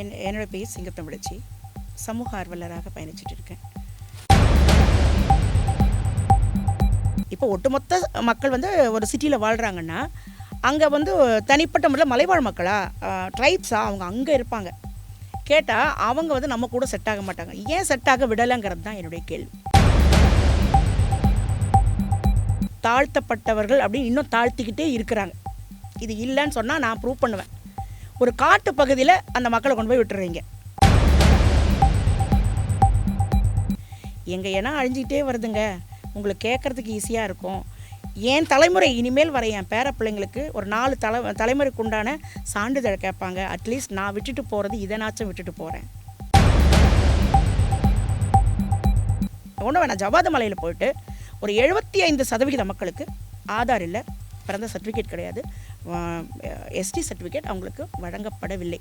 என் என்னோடய பேர் சிங்கத்தமிழச்சி சமூக ஆர்வலராக பயணிச்சுட்டு இருக்கேன். இப்போ ஒட்டுமொத்த மக்கள் வந்து ஒரு சிட்டியில் வாழ்கிறாங்கன்னா அங்கே வந்து தனிப்பட்ட முறையில் மலைவாழ் மக்களா ட்ரைப்ஸா அவங்க அங்கே இருப்பாங்க. கேட்டால் அவங்க வந்து நம்ம கூட செட் ஆக மாட்டாங்க. ஏன் செட் ஆக விடலைங்கிறது தான் என்னுடைய கேள்வி. தாழ்த்தப்பட்டவர்கள் அப்படின்னு இன்னும் தாழ்த்திக்கிட்டே இருக்கிறாங்க. இது இல்லைன்னு சொன்னால் நான் ப்ரூவ் பண்ணுவேன். ஒரு காட்டு பகுதியில் அந்த மக்களை கொண்டு போய் விட்டுறீங்க. எங்கள் இனம் அழிஞ்சிக்கிட்டே வருதுங்க. உங்களுக்கு கேட்குறதுக்கு ஈஸியாக இருக்கும். என் தலைமுறை இனிமேல் வர என் பேர பிள்ளைங்களுக்கு ஒரு நாலு தலை தலைமுறைக்கு உண்டான சான்றிதழ் கேட்பாங்க. அட்லீஸ்ட் நான் விட்டுட்டு போகிறது இதனாச்சும் விட்டுட்டு போகிறேன் ஒன்று வேணாம் ஜவாத மலையில் போயிட்டு ஒரு எழுபத்தி ஐந்து சதவிகித மக்களுக்கு ஆதார் இல்லை பிறந்த சர்டிஃபிகேட் கிடையாது. எஸ்டி சர்டிஃபிகேட் அவங்களுக்கு வழங்கப்படவில்லை.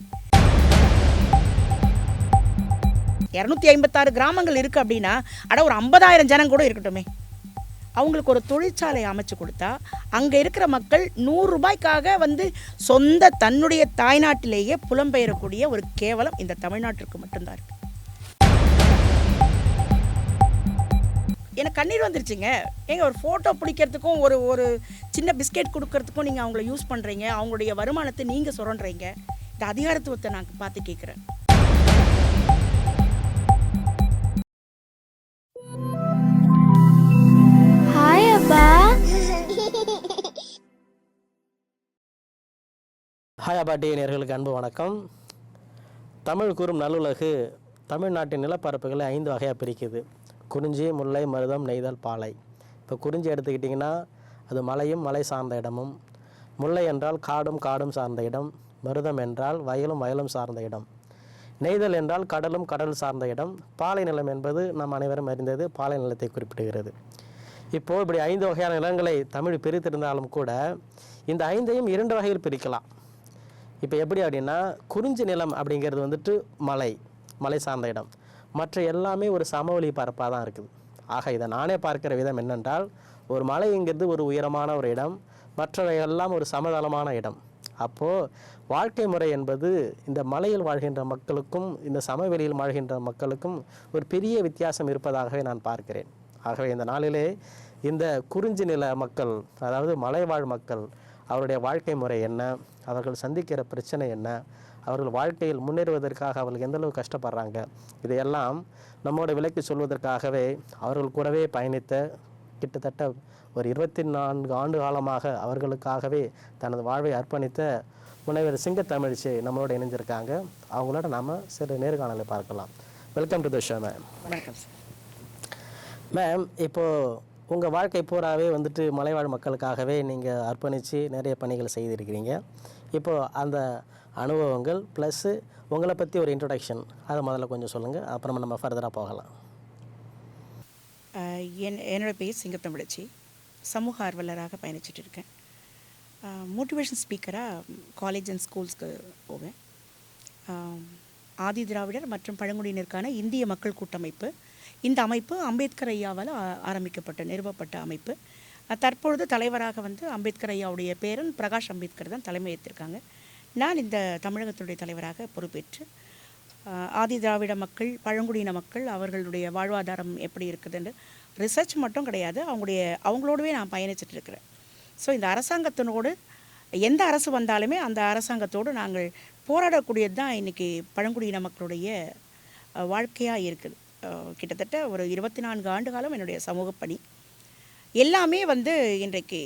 இரநூத்தி ஐம்பத்தாறு கிராமங்கள் இருக்குது அப்படின்னா அட ஒரு ஐம்பதாயிரம் ஜனம் கூட இருக்கட்டுமே. அவங்களுக்கு ஒரு தொழிற்சாலை அமைச்சு கொடுத்தா அங்கே இருக்கிற மக்கள் நூறு ரூபாய்க்காக வந்து சொந்த தன்னுடைய தாய்நாட்டிலேயே புலம்பெயரக்கூடிய ஒரு கேவலம் இந்த தமிழ்நாட்டிற்கு மட்டும்தான் இருக்கு. எனக்கு கண்ணீர் வந்துருச்சுங்க. ஏங்க ஒரு ஃபோட்டோ பிடிக்கிறதுக்கும் ஒரு ஒரு சின்ன பிஸ்கெட் கொடுக்கறதுக்கும் நீங்கள் அவங்கள யூஸ் பண்ணுறீங்க அவங்களுடைய வருமானத்தை நீங்கள் சுரண்டுறீங்க இந்த அதிகாரத்துவத்தை நான் பார்த்து கேட்குறேன் ஹாய் அப்பா. ஹாய் அபாட்டி நேர்களுக்கு அன்பு வணக்கம். தமிழ் கூறும் நல்லுலகு தமிழ்நாட்டின் நிலப்பரப்புகளை ஐந்து வகையாக பிரிக்குது. குறிஞ்சி முல்லை மருதம் நெய்தல் பாலை. இப்போ குறிஞ்சி எடுத்துக்கிட்டிங்கன்னா அது மலையும் மலை சார்ந்த இடமும். முல்லை என்றால் காடும் காடும் சார்ந்த இடம். மருதம் என்றால் வயலும் வயலும் சார்ந்த இடம். நெய்தல் என்றால் கடலும் கடல் சார்ந்த இடம். பாலை நிலம் என்பது நாம் அனைவரும் அறிந்தது பாலை நிலத்தை குறிப்பிடுகிறது. இப்போது இப்படி ஐந்து வகையான நிலங்களை தமிழ் பிரித்திருந்தாலும் கூட இந்த ஐந்தையும் இரண்டு வகையில் பிரிக்கலாம். இப்போ எப்படி அப்படின்னா குறிஞ்சி நிலம் அப்படிங்கிறது வந்துட்டு மலை மலை சார்ந்த இடம். மற்ற எல்லாமே ஒரு சமவெளி பரப்பாக தான் இருக்குது. ஆக இதை நானே பார்க்கிற விதம் என்னென்றால் ஒரு மலைங்கிறது ஒரு உயரமான ஒரு இடம் மற்றவை எல்லாம் ஒரு சமதளமான இடம். அப்போது வாழ்க்கை முறை என்பது இந்த மலையில் வாழ்கின்ற மக்களுக்கும் இந்த சமவெளியில் வாழ்கின்ற மக்களுக்கும் ஒரு பெரிய வித்தியாசம் இருப்பதாகவே நான் பார்க்கிறேன். ஆகவே இந்த நாளிலே இந்த குறிஞ்சி நில மக்கள் அதாவது மலைவாழ் மக்கள் அவருடைய வாழ்க்கை முறை என்ன அவர்கள் சந்திக்கிற பிரச்சனை என்ன அவர்கள் வாழ்க்கையில் முன்னேறுவதற்காக அவர்கள் எந்த அளவு கஷ்டப்படுறாங்க இதையெல்லாம் நம்மோட விலைக்கு சொல்வதற்காகவே அவர்கள் கூடவே பயணித்த கிட்டத்தட்ட ஒரு இருபத்தி நான்கு ஆண்டு காலமாக அவர்களுக்காகவே தனது வாழ்வை அர்ப்பணித்த முனைவர் சிங்கத்தமிழ்ச்சி நம்மளோட இணைஞ்சிருக்காங்க அவங்களோட நாம் சிறு நேர்காணலை பார்க்கலாம். Welcome to the show ma'am வணக்கம் மேம் இப்போது உங்கள் வாழ்க்கை பூராவே வந்துட்டு மலைவாழ் மக்களுக்காகவே நீங்கள் அர்ப்பணித்து நிறைய பணிகள் செய்திருக்கிறீங்க. இப்போது அந்த அனுபவங்கள் ப்ளஸ்ஸு உங்களை பற்றி ஒரு இன்ட்ரொடக்ஷன் அதை முதல்ல கொஞ்சம் சொல்லுங்கள் அப்புறமா நம்ம ஃபர்தராக போகலாம். என் என்னோட பேர் சிங்கத்தமிழச்சி. சமூக ஆர்வலராக பயணிச்சுட்டு இருக்கேன். மோட்டிவேஷன் ஸ்பீக்கராக காலேஜ் அண்ட் ஸ்கூல்ஸ்க்கு போவேன். ஆதி திராவிடர் மற்றும் பழங்குடியினருக்கான இந்திய மக்கள் கூட்டமைப்பு. இந்த அமைப்பு அம்பேத்கர் ஐயாவால் ஆரம்பிக்கப்பட்ட நிறுவப்பட்ட அமைப்பு. தற்பொழுது தலைவராக வந்து அம்பேத்கர் ஐயாவுடைய பேரன் பிரகாஷ் அம்பேத்கர் தான் தலைமை ஏற்றிருக்காங்க. நான் இந்த தமிழகத்துடைய தலைவராக பொறுப்பேற்று ஆதி திராவிட மக்கள் பழங்குடியின மக்கள் அவர்களுடைய வாழ்வாதாரம் எப்படி இருக்குதுன்னு ரிசர்ச் மட்டும் கிடையாது. அவங்களுடைய அவங்களோடவே நான் பயணிச்சுட்டு இருக்கிறேன். ஸோ இந்த அரசாங்கத்தினோடு எந்த அரசு வந்தாலுமே அந்த அரசாங்கத்தோடு நாங்கள் போராடக்கூடியது தான் இன்றைக்கி பழங்குடியின மக்களுடைய வாழ்க்கையாக இருக்குது. கிட்டத்தட்ட ஒரு இருபத்தி நான்கு ஆண்டு காலம் என்னுடைய சமூக பணி எல்லாமே வந்து இன்றைக்கு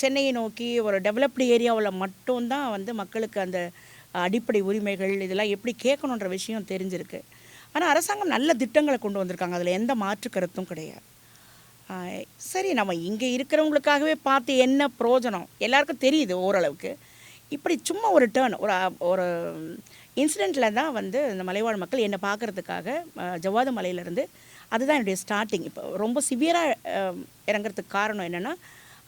சென்னையை நோக்கி ஒரு டெவலப்டு ஏரியாவில் மட்டும்தான் வந்து மக்களுக்கு அந்த அடிப்படை உரிமைகள் இதெல்லாம் எப்படி கேட்கணுன்ற விஷயம் தெரிஞ்சிருக்கு. ஆனால் அரசாங்கம் நல்ல திட்டங்களை கொண்டு வந்திருக்காங்க. அதில் எந்த மாற்று கருத்தும் கிடையாது. சரி நம்ம இங்கே இருக்கிறவங்களுக்காகவே பார்த்து என்ன பிரயோஜனம்? எல்லாருக்கும் தெரியுது ஓரளவுக்கு. இப்படி சும்மா ஒரு டேர்ன் ஒரு ஒரு இன்சிடெண்ட்டில் தான் வந்து இந்த மலைவாழ் மக்கள் என்னை பார்க்குறதுக்காக ஜவ்வாது மலையிலேருந்து அதுதான் என்னுடைய ஸ்டார்டிங் இப்போ ரொம்ப சிவியராக இறங்குறதுக்கு காரணம் என்னென்னா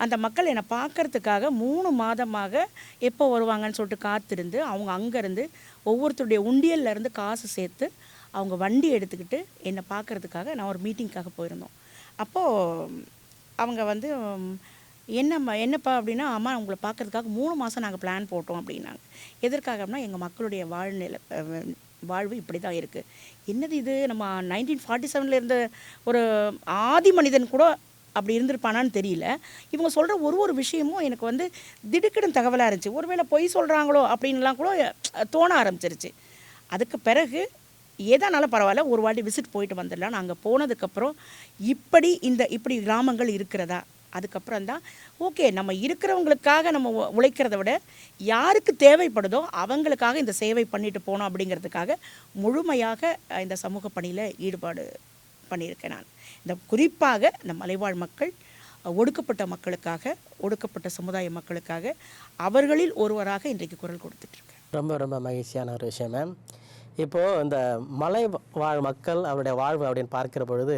அந்த மக்கள் என்னை பார்க்கறதுக்காக மூணு மாதமாக எப்போ வருவாங்கன்னு சொல்லிட்டு காத்திருந்து அவங்க அங்கேருந்து ஒவ்வொருத்தருடைய உண்டியல்ல இருந்து காசு சேர்த்து அவங்க வண்டி எடுத்துக்கிட்டு என்னை பார்க்கறதுக்காக நான் ஒரு மீட்டிங்க்காக போயிருந்தோம். அப்போது அவங்க வந்து என்னம்மா என்னப்பா? அப்படின்னா அம்மா உங்களை பார்க்கறதுக்காக மூணு மாதம் நாங்கள் பிளான் போட்டோம் அப்படின்னாங்க. எதற்காக அப்படின்னா எங்கள் மக்களுடைய வாழ்நிலை வாழ்வு இப்படி தான் இருக்குது என்னது இது? நம்ம நைன்டீன் ஃபார்ட்டி செவனில் இருந்த ஒரு ஆதி மனிதன் கூட அப்படி இருந்திருப்பானான்னு தெரியல. இவங்க சொல்கிற ஒரு ஒரு விஷயமும் எனக்கு வந்து திடுக்கிடும் தகவலாக இருந்துச்சு. ஒருவேளை பொய் சொல்கிறாங்களோ அப்படின்லாம் கூட தோண ஆரம்பிச்சிருச்சு. அதுக்கு பிறகு ஏதானாலும் பரவாயில்ல ஒரு வாட்டி விசிட் போயிட்டு வந்துடலாம். நாங்கள் போனதுக்கப்புறம் இப்படி இந்த இப்படி கிராமங்கள் இருக்கிறதா? அதுக்கப்புறம் தான் ஓகே நம்ம இருக்கிறவங்களுக்காக நம்ம உழைக்கிறத விட யாருக்கு தேவைப்படுதோ அவங்களுக்காக இந்த சேவை பண்ணிட்டு போனோம் அப்படிங்கிறதுக்காக முழுமையாக இந்த சமூக பணியில் ஈடுபாடு பண்ணியிருக்கேன் நான். இந்த குறிப்பாக இந்த மலைவாழ் மக்கள் ஒடுக்கப்பட்ட மக்களுக்காக ஒடுக்கப்பட்ட சமுதாய மக்களுக்காக அவர்களில் ஒருவராக இன்றைக்கு குரல் கொடுத்துட்ருக்கேன் ரொம்ப ரொம்ப மகிழ்ச்சியான ஒரு விஷயம் மேம் இப்போது இந்த மலை வாழ் மக்கள் அவருடைய வாழ்வு அப்படின்னு பார்க்கிற பொழுது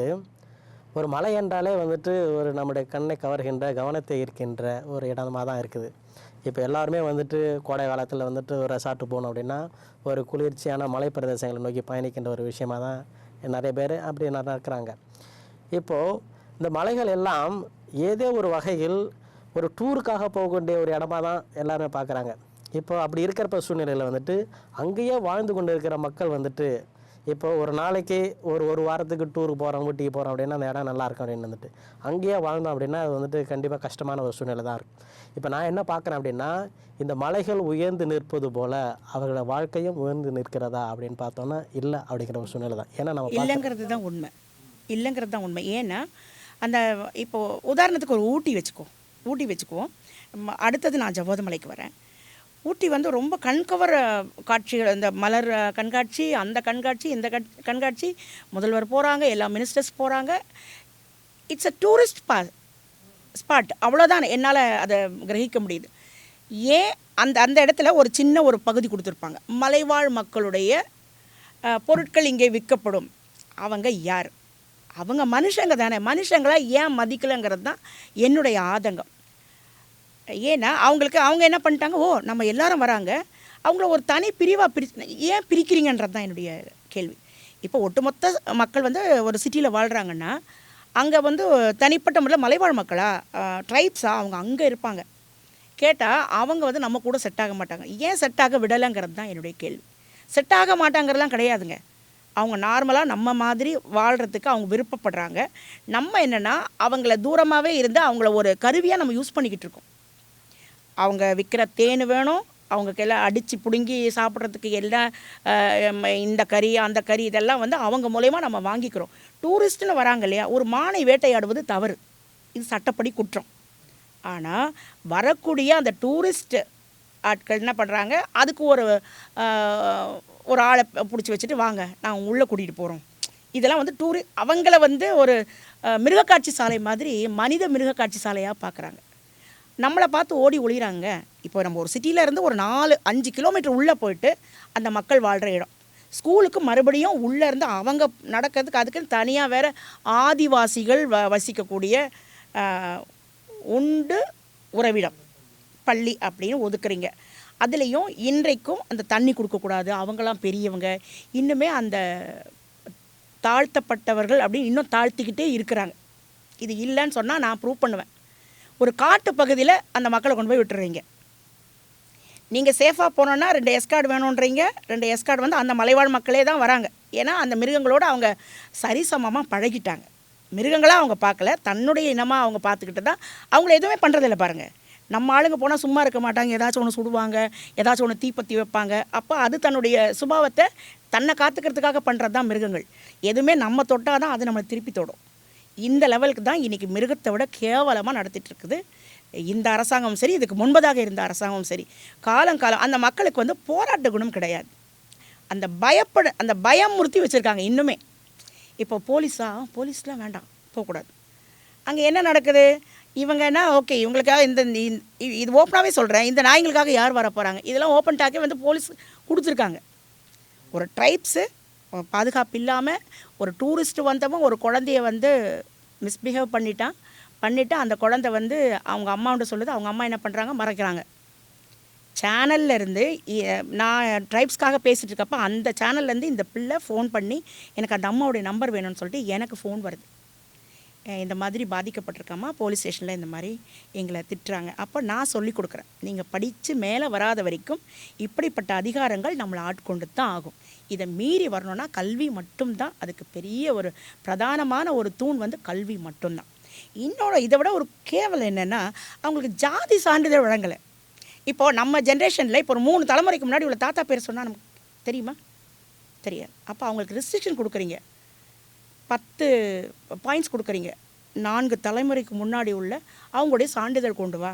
ஒரு மலை என்றாலே வந்துட்டு ஒரு நம்முடைய கண்ணை கவர்கின்ற கவனத்தை ஈர்க்கின்ற ஒரு இடமாக தான் இருக்குது. இப்போ எல்லாருமே வந்துட்டு கோடை காலத்தில் வந்துட்டு ஒரு ரெசார்ட்டு போகணும் அப்படின்னா ஒரு குளிர்ச்சியான மலை பிரதேசங்களை நோக்கி பயணிக்கின்ற ஒரு விஷயமா தான் நிறைய பேர் அப்படி நடக்கிறாங்க. இப்போது இந்த மலைகள் எல்லாம் ஏதோ ஒரு வகையில் ஒரு டூருக்காக போகக்கூடிய ஒரு இடமா தான் எல்லாருமே பார்க்குறாங்க. இப்போ அப்படி இருக்கிறப்ப சூழ்நிலையில் வந்துட்டு அங்கேயே வாழ்ந்து கொண்டு இருக்கிற மக்கள் வந்துட்டு இப்போ ஒரு நாளைக்கு ஒரு ஒரு வாரத்துக்கு டூருக்கு போகிறோம் ஊட்டிக்கு போகிறோம் அப்படின்னா அந்த இடம் நல்லா இருக்கும் அப்படின்னு வந்துட்டு. அங்கேயே வாழ்ந்தோம் அப்படின்னா அது வந்துட்டு கண்டிப்பாக கஷ்டமான ஒரு சூழ்நிலை தான் இருக்கும். இப்போ நான் என்ன பார்க்குறேன் அப்படின்னா இந்த மலைகள் உயர்ந்து நிற்பது போல அவர்களோட வாழ்க்கையும் உயர்ந்து நிற்கிறதா அப்படின்னு பார்த்தோன்னா இல்லை அப்படிங்கிற ஒரு சூழ்நிலை தான். ஏன்னா நம்ம இல்லைங்கிறது தான் உண்மை. இல்லைங்கிறது தான் உண்மை. ஏன்னா அந்த இப்போது உதாரணத்துக்கு ஒரு ஊட்டி வச்சுக்கோ. ஊட்டி வச்சுக்குவோம் ம- அடுத்தது நான் ஜவ்வாதுமலைக்கு வரேன். ஊட்டி வந்து ரொம்ப கண்கவர் காட்சிகள் இந்த மலர் கண்காட்சி அந்த கண்காட்சி இந்த கண்- கண்காட்சி முதல்வர் போகிறாங்க எல்லா மினிஸ்டர்ஸ் போகிறாங்க இட்ஸ் அ டூரிஸ்ட் பா ஸ்பாட் அவ்வளோதான் என்னால் அதை கிரகிக்க முடியுது. ஏன்? அந்த அந்த இடத்துல ஒரு சின்ன ஒரு பகுதி கொடுத்துருப்பாங்க. மலைவாழ் மக்களுடைய பொருட்கள் இங்கே விற்கப்படும். அவங்க யார்? அவங்க மனுஷங்க தானே. மனுஷங்களாக ஏன் மதிக்கலைங்கிறது தான் என்னுடைய ஆதங்கம். ஏன்னா அவங்களுக்கு அவங்க என்ன பண்ணிட்டாங்க? ஓ நம்ம எல்லாரும் வராங்க. அவங்கள ஒரு தனி பிரிவாக பிரி ஏன் பிரிக்கிறீங்கன்றது தான் என்னுடைய கேள்வி. இப்போ ஒட்டுமொத்த மக்கள் வந்து ஒரு சிட்டியில் வாழ்கிறாங்கன்னா அங்கே வந்து தனிப்பட்ட முறையில் மலைவாழ் மக்களா? ட்ரைப்ஸாக அவங்க அங்கே இருப்பாங்க. கேட்டால் அவங்க வந்து நம்ம கூட செட் ஆக மாட்டாங்க. ஏன் செட் ஆக விடலைங்கிறது தான் என்னுடைய கேள்வி. செட் ஆக மாட்டாங்கிறதுலாம் கிடையாதுங்க. அவங்க நார்மலாக நம்ம மாதிரி வாழ்கிறதுக்கு அவங்க விருப்பப்படுறாங்க. நம்ம என்னென்னா அவங்கள தூரமாகவே இருந்து அவங்கள ஒரு கருவியாக நம்ம யூஸ் பண்ணிக்கிட்டு இருக்கோம். அவங்க விற்கிற தேன் வேணும் அவங்க எல்லாம் அடித்து பிடுங்கி சாப்பிட்றதுக்கு எல்லாம் இந்த கறி அந்த கறி இதெல்லாம் வந்து அவங்க மூலயமா நம்ம வாங்கிக்கிறோம். டூரிஸ்ட்டுன்னு வராங்க இல்லையா ஒரு மானை வேட்டையாடுவது தவறு. இது சட்டப்படி குற்றம். ஆனால் வரக்கூடிய அந்த டூரிஸ்ட் ஆட்கள் என்ன பண்ணுறாங்க அதுக்கு ஒரு ஒரு ஆளை பிடிச்சி வச்சுட்டு வாங்க நான் உள்ளே கூட்டிகிட்டு போகிறோம் இதெல்லாம் வந்து டூரி அவங்கள வந்து ஒரு மிருகக்காட்சி சாலை மாதிரி மனித மிருகக்காட்சி சாலையாக பார்க்குறாங்க நம்மளை பார்த்து ஓடி ஒளிகிறாங்க இப்போ நம்ம ஒரு சிட்டியில் இருந்து ஒரு நாலு அஞ்சு கிலோமீட்டர் உள்ளே போயிட்டு அந்த மக்கள் வாழ்கிற இடம். ஸ்கூலுக்கு மறுபடியும் உள்ளே இருந்து அவங்க நடக்கிறதுக்கு அதுக்குன்னு தனியாக வேற ஆதிவாசிகள் வ வசிக்கக்கூடிய உண்டு உறவிடம். பள்ளி அப்படின்னு ஒதுக்குறீங்க. அதுலேயும் இன்றைக்கும் அந்த தண்ணி கொடுக்கக்கூடாது அவங்களாம் பெரியவங்க. இன்னுமே அந்த தாழ்த்தப்பட்டவர்கள் அப்படின்னு இன்னும் தாழ்த்திக்கிட்டே இருக்கிறாங்க. இது இல்லைன்னு சொன்னால் நான் ப்ரூவ் பண்ணுவேன். ஒரு காட்டு பகுதியில் அந்த மக்களை கொண்டு போய் விட்டுறீங்க. நீங்கள் சேஃபாக போனோன்னா ரெண்டு எஸ்கார்டு வேணுன்றீங்க ரெண்டு எஸ்கார்டு வந்து அந்த மலைவாழ் மக்களே தான் வராங்க. ஏன்னா அந்த மிருகங்களோடு அவங்க சரிசமமாக பழகிட்டாங்க. மிருகங்களாக அவங்க பார்க்கல. தன்னுடைய இனமாக அவங்க பார்த்துக்கிட்டு தான். அவங்கள எதுவுமே பண்ணுறதில்ல பாருங்கள் நம்ம ஆளுங்க போனால் சும்மா இருக்க மாட்டாங்க. ஏதாச்சும் ஒன்று சுடுவாங்க. ஏதாச்சும் ஒன்று தீப்பத்தி வைப்பாங்க. அப்போ அது தன்னுடைய சுபாவத்தை தன்னை காத்துக்கிறதுக்காக பண்ணுறது தான் மிருகங்கள். எதுவுமே நம்ம தொட்டால் தான் அது நம்மளை திருப்பி தொடும். இந்த லெவலுக்கு தான் இன்றைக்கி மிருகத்தை விட கேவலமாக நடத்திட்டு இருக்குது. இந்த அரசாங்கம் சரி இதுக்கு முன்பதாக இருந்த அரசாங்கம் சரி. காலங்காலம் அந்த மக்களுக்கு வந்து போராட்ட குணம் கிடையாது. அந்த பயப்பட அந்த பயமுறுத்தி வச்சுருக்காங்க இன்னுமே. இப்போ போலீஸா? போலீஸ்லாம் வேண்டாம். போகக்கூடாது. அங்கே என்ன நடக்குது? இவங்க என்ன ஓகே இவங்களுக்காக இந்த இது ஓப்பனாகவே சொல்கிறேன் இந்த நாய்களுக்காக யார் வர போகிறாங்க இதெல்லாம் ஓப்பன் டாக்கே வந்து போலீஸ் கொடுத்துருக்காங்க. ஒரு ட்ரைப்ஸு பாதுகாப்பு இல்லாமல் ஒரு டூரிஸ்ட்டு வந்தவன் ஒரு குழந்தைய வந்து மிஸ்பிஹேவ் பண்ணிட்டான். பண்ணிவிட்டு அந்த குழந்தை வந்து அவங்க அம்மாவோட சொல்லுது. அவங்க அம்மா என்ன பண்ணுறாங்க மறைக்கிறாங்க. சேனல்ல இருந்து நான் ட்ரைப்ஸ்க்காக பேசிகிட்டு இருக்கப்போ அந்த சேனல்லேருந்து இந்த பிள்ளை ஃபோன் பண்ணி எனக்கு அந்த அம்மாவுடைய நம்பர் வேணும்னு சொல்லிட்டு எனக்கு ஃபோன் வருது. இந்த மாதிரி பாதிக்கப்பட்டிருக்காமா போலீஸ் ஸ்டேஷனில் இந்த மாதிரி எங்களை திட்டுறாங்க. அப்போ நான் சொல்லி கொடுக்குறேன். நீங்கள் படித்து மேலே வராத வரைக்கும் இப்படிப்பட்ட அதிகாரங்கள் நம்மளை ஆட்கொண்டு தான் ஆகும். இதை மீறி வரணும்னா கல்வி மட்டும்தான். அதுக்கு பெரிய ஒரு பிரதானமான ஒரு தூண் வந்து கல்வி மட்டும்தான். இன்னொரு இதை விட ஒரு கேவலம் என்னென்னா அவங்களுக்கு ஜாதி சான்றிதழ் வழங்கலை. இப்போது நம்ம ஜென்ரேஷனில் இப்போ ஒரு மூணு தலைமுறைக்கு முன்னாடி உள்ள தாத்தா பேர் சொன்னால் நமக்கு தெரியுமா? தெரியாது. அப்போ அவங்களுக்கு ரிஸ்ட்ரிக்ஷன் கொடுக்குறீங்க. பத்து பாயிண்ட்ஸ் கொடுக்குறீங்க. நான்கு தலைமுறைக்கு முன்னாடி உள்ள அவங்களுடைய சான்றிதழ் கொண்டு வா.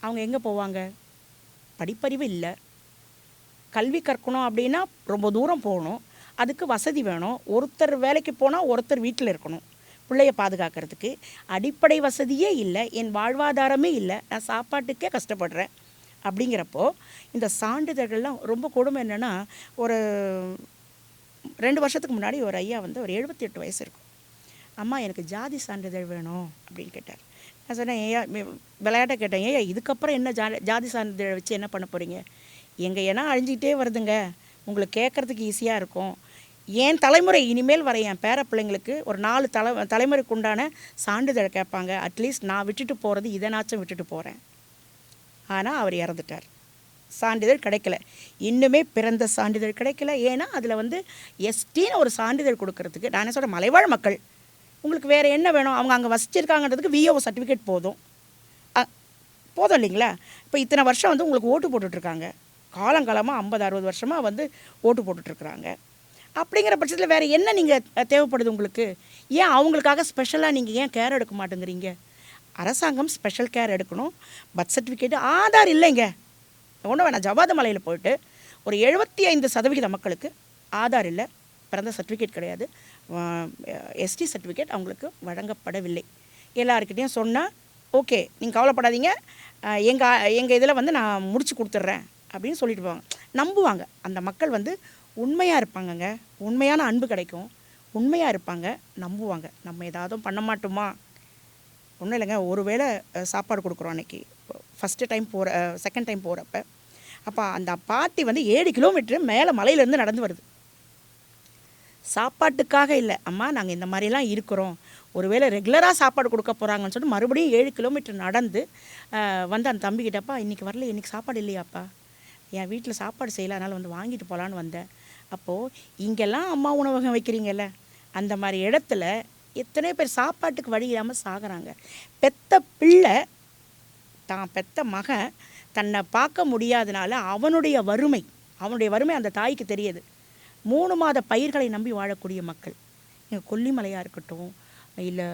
அவங்க எங்கே போவாங்க? படிப்பறிவு இல்லை. கல்வி கற்கணும் அப்படின்னா ரொம்ப தூரம் போகணும். அதுக்கு வசதி வேணும். ஒருத்தர் வேலைக்கு போனால் ஒருத்தர் வீட்டில் இருக்கணும். பிள்ளைய பாதுகாக்கிறதுக்கு அடிப்படை வசதியே இல்லை. என் வாழ்வாதாரமே இல்லை. நான் சாப்பாட்டுக்கே கஷ்டப்படுறேன். அப்படிங்கிறப்போ இந்த சான்றிதழ்கள்லாம் ரொம்ப கொடுமை என்னென்னா ஒரு ரெண்டு வருஷத்துக்கு முன்னாடி ஒரு ஐயா வந்து ஒரு எழுபத்தி எட்டு வயசு இருக்கும். அம்மா எனக்கு ஜாதி சான்றிதழ் வேணும் அப்படின்னு கேட்டார். நான் சொன்னேன் ஏயா விளையாட்ட கேட்டேன். ஏயா இதுக்கப்புறம் என்ன ஜா ஜாதி சான்றிதழ் வச்சு என்ன பண்ண போகிறீங்க எங்கள் ஏன்னா அழிஞ்சிக்கிட்டே வருதுங்க. உங்களுக்கு கேட்குறதுக்கு ஈஸியாக இருக்கும். என் தலைமுறை இனிமேல் வர என் பேர பிள்ளைங்களுக்கு ஒரு நாலு தலை தலைமுறைக்கு உண்டான சான்றிதழ் கேட்பாங்க. அட்லீஸ்ட் நான் விட்டுட்டு போகிறது இதனாச்சும் விட்டுட்டு போகிறேன் ஆனால் அவர் இறந்துட்டார். சான்றிதழ் கிடைக்கல. இன்னுமே பிறந்த சான்றிதழ் கிடைக்கல. ஏன்னா அதில் வந்து எஸ்டின்னு ஒரு சான்றிதழ் கொடுக்கறதுக்கு நான் என்ன சொல்கிறேன் மலைவாழ் மக்கள். உங்களுக்கு வேறு என்ன வேணும்? அவங்க அங்கே வசிச்சிருக்காங்கன்றதுக்கு விஓ சர்டிஃபிகேட் போதும். போதும் இல்லைங்களா? இப்போ இத்தனை வருஷம் வந்து உங்களுக்கு ஓட்டு போட்டுட்ருக்காங்க. காலங்காலமாக ஐம்பது அறுபது வருஷமாக வந்து ஓட்டு போட்டுட்ருக்குறாங்க. அப்படிங்கிற பட்சத்தில் வேறு என்ன நீங்கள் தேவைப்படுது உங்களுக்கு? ஏன் அவங்களுக்காக ஸ்பெஷலாக நீங்கள் ஏன் கேர் எடுக்க மாட்டேங்கிறீங்க? அரசாங்கம் ஸ்பெஷல் கேர் எடுக்கணும். பர்த் சர்டிஃபிகேட் ஆதார் இல்லைங்க. ஒன்றும் வேணாம். ஜவாத மலையில் போயிட்டு ஒரு எழுபத்தி ஐந்து சதவிகித மக்களுக்கு ஆதார் இல்லை பிறந்த சர்டிஃபிகேட் கிடையாது. எஸ்டி சர்டிஃபிகேட் அவங்களுக்கு வழங்கப்படவில்லை. எல்லாருக்கிட்டேயும் சொன்னால் ஓகே நீங்கள் கவலைப்படாதீங்க. எங்கள் எங்கள் இதில் வந்து நான் முடிச்சு கொடுத்துட்றேன். அப்படின்னு சொல்லிட்டு போவாங்க. நம்புவாங்க. அந்த மக்கள் வந்து உண்மையாக இருப்பாங்கங்க. உண்மையான அன்பு கிடைக்கும். உண்மையாக இருப்பாங்க. நம்புவாங்க. நம்ம ஏதாவது பண்ண மாட்டோமா? ஒன்றும் இல்லைங்க. ஒருவேளை சாப்பாடு கொடுக்குறோம் அன்னைக்கு. ஃபஸ்ட்டு டைம் போகிற செகண்ட் டைம் போகிறப்ப அப்போ அந்த பாட்டி வந்து ஏழு கிலோமீட்டர் மேலே மலையிலேருந்து நடந்து வருது. சாப்பாட்டுக்காக இல்லை. அம்மா நாங்கள் இந்த மாதிரிலாம் இருக்கிறோம். ஒருவேளை ரெகுலராக சாப்பாடு கொடுக்க போகிறாங்கன்னு சொல்லிட்டு மறுபடியும் ஏழு கிலோமீட்டர் நடந்து வந்து அந்த தம்பிக்கிட்டப்பா இன்றைக்கி வரல இன்றைக்கி சாப்பாடு இல்லையாப்பா. என் வீட்டில் சாப்பாடு செய்யல அதனால் வந்து வாங்கிட்டு போகலான்னு வந்தேன். அப்போது இங்கெல்லாம் அம்மா உணவகம் வைக்கிறீங்கல்ல? அந்த மாதிரி இடத்துல எத்தனை பேர் சாப்பாட்டுக்கு வழி இல்லாமல் சாகிறாங்க. பெத்த பிள்ளை தான் பெத்த மகன் தன்னை பார்க்க முடியாதனால அவனுடைய வறுமை அவனுடைய வறுமை அந்த தாய்க்கு தெரியுது. மூணு மாத பயிர்களை நம்பி வாழக்கூடிய மக்கள். இங்கே கொல்லிமலையாக இருக்கட்டும் இல்லை